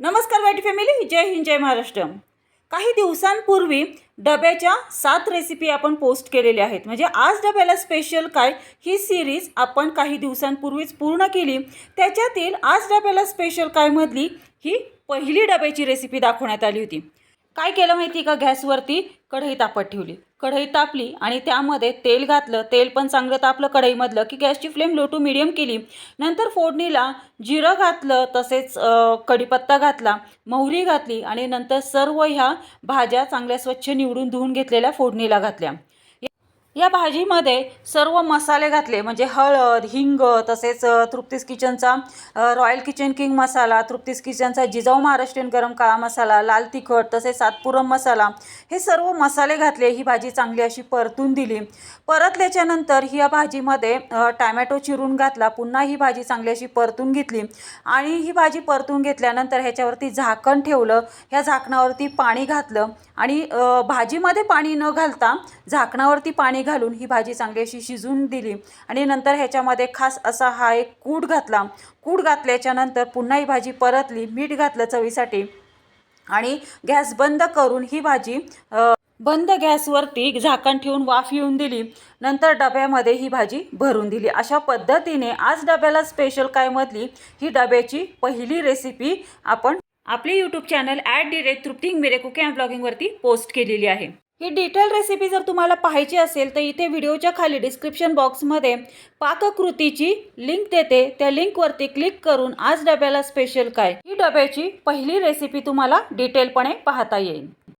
नमस्कार वाईट फॅमिली जय हिंद जय महाराष्ट्र. काही दिवसांपूर्वी डब्याच्या सात रेसिपी आपण पोस्ट केलेल्या आहेत. म्हणजे आज डब्याला स्पेशल काय? ही सिरीज आपण काही दिवसांपूर्वीच पूर्ण केली. त्याच्यातील आज डब्याला स्पेशल कायमधली ही पहिली डब्याची रेसिपी दाखवण्यात आली होती. काय केलं माहिती का गॅसवरती? कढई तापत ठेवली. कढई तापली आणि त्यामध्ये तेल घातलं. तेल पण चांगलं तापलं कढईमधलं की गॅसची फ्लेम लो टू मिडियम केली. नंतर फोडणीला जिरं घातलं तसेच कढीपत्ता घातला मोहरी घातली आणि नंतर सर्व ह्या भाज्या चांगल्या स्वच्छ निवडून धुवून घेतलेल्या फोडणीला घातल्या. या भाजीमध्ये सर्व मसाले घातले म्हणजे हळद हिंग तसेच तृप्तीस किचनचा रॉयल किचन किंग मसाला तृप्तीस किचनचा जिजाऊ महाराष्ट्रीयन गरम काळा मसाला लाल तिखट तसेच सातपुरम मसाला हे सर्व मसाले घातले ही भाजी चांगली अशी परतून दिली. परतल्याच्यानंतर ही या भाजीमध्ये टॅमॅटो चिरून घातला पुन्हा ही भाजी चांगली अशी परतून घेतली. आणि ही भाजी परतून घेतल्यानंतर ह्याच्यावरती झाकण ठेवलं ह्या झाकणावरती पाणी घातलं आणि भाजीमध्ये पाणी न घालता झाकणावरती पाणी घालून ही भाजी चांगली अशी शिजवून दिली. आणि नंतर ह्याच्यामध्ये खास असा हा एक कूट घातला. कूट घातल्याच्या नंतर पुन्हा ही भाजी परतली मीठ घातलं चवीसाठी. आणि गॅस बंद करून ही भाजी बंद गॅसवरती झाकण ठेवून वाफ येऊन दिली. नंतर डब्यामध्ये ही भाजी भरून दिली. अशा पद्धतीने आज डब्याला स्पेशल काय मधली ही डब्याची पहिली रेसिपी आपण आपले यूट्यूब चॅनल ॲट डिरेक्ट तृप्तिंग मेरे कुके अँड ब्लॉगिंगवरती पोस्ट केलेली आहे. ही डिटेल रेसिपी जर तुम्हाला पाहायची असेल तर इथे व्हिडिओच्या खाली डिस्क्रिप्शन बॉक्समध्ये पाककृतीची लिंक देते. त्या लिंकवरती क्लिक करून आज डब्याला स्पेशल काय? ही डब्याची पहिली रेसिपी तुम्हाला डिटेलपणे पाहता येईल.